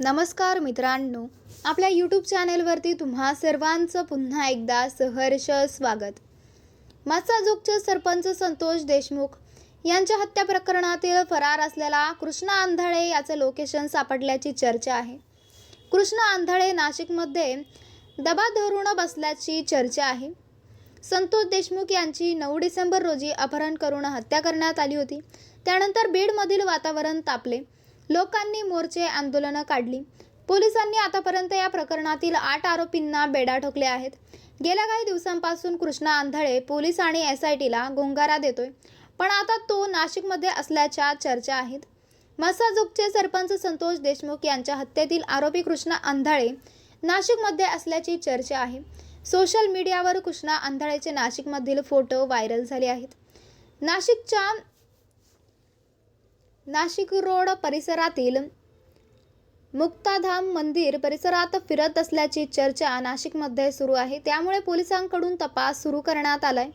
नमस्कार मित्रांनो आपल्या यूट्यूब चॅनेलवरती तुम्हा सर्वांचं पुन्हा एकदा सहर्ष स्वागत. मत्साजोगचे सरपंच संतोष देशमुख यांच्या हत्या प्रकरणातील फरार असलेला कृष्णा आंधळे याचं लोकेशन सापडल्याची चर्चा आहे. कृष्णा आंधळे नाशिकमध्ये दबा धरून बसल्याची चर्चा आहे. संतोष देशमुख यांची नऊ डिसेंबर रोजी अपहरण करून हत्या करण्यात आली होती. त्यानंतर बीडमधील वातावरण तापले. लोकांनी मोर्चे आंदोलनं काढली. पोलिसांनी आतापर्यंत या प्रकरणातील आठ आरोपींना बेडा ठोकले आहेत. गेल्या काही दिवसांपासून कृष्णा आंधळे पोलीस आणि एस आय टीला गोंगारा देतोय. पण आता तो नाशिकमध्ये असल्याच्या चर्चा आहेत. मसाजोगचे सरपंच संतोष देशमुख यांच्या हत्येतील आरोपी कृष्णा आंधळे नाशिकमध्ये असल्याची चर्चा आहे. सोशल मीडियावर कृष्णा आंधळेचे नाशिकमधील फोटो व्हायरल झाले आहेत. नाशिकच्या नाशिक रोड परिसरातील मुक्ताधाम मंदिर परिसरात फिरत असल्याची चर्चा नाशिकमध्ये सुरू आहे. त्यामुळे पोलिसांकडून तपास सुरू करण्यात आलाय.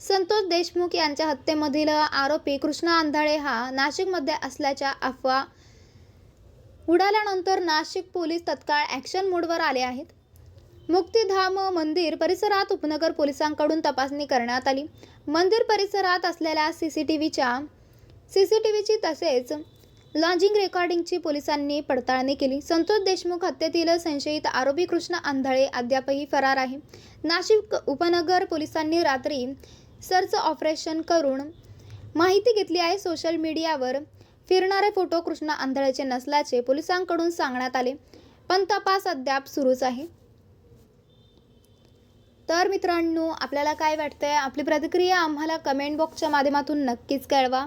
संतोष देशमुख यांच्या हत्येमधील आरोपी कृष्णा आंधळे हा नाशिकमध्ये असल्याच्या अफवा उडाल्यानंतर नाशिक पोलीस तत्काळ ॲक्शन मोडवर आले आहेत. मुक्तिधाम मंदिर परिसरात उपनगर पोलिसांकडून तपासणी करण्यात आली. मंदिर परिसरात असलेल्या सी सी टी व्हीच्या सी सी टी व्हीची तसेच लॉजिंग रेकॉर्डिंगची पोलिसांनी पडताळणी केली. संतोष देशमुख हत्येतील संशयित आरोपी कृष्ण आंधळे अद्यापही फरार आहे. नाशिक उपनगर पोलिसांनी रात्री सर्च ऑपरेशन करून माहिती घेतली आहे. सोशल मीडियावर फिरणारे फोटो कृष्णा आंधळेचे नसल्याचे पोलिसांकडून सांगण्यात आले. पण तपास अद्याप सुरूच आहे. तर मित्रांनो आपल्याला काय वाटतंय? आपली प्रतिक्रिया आम्हाला कमेंट बॉक्सच्या माध्यमातून नक्कीच कळवा.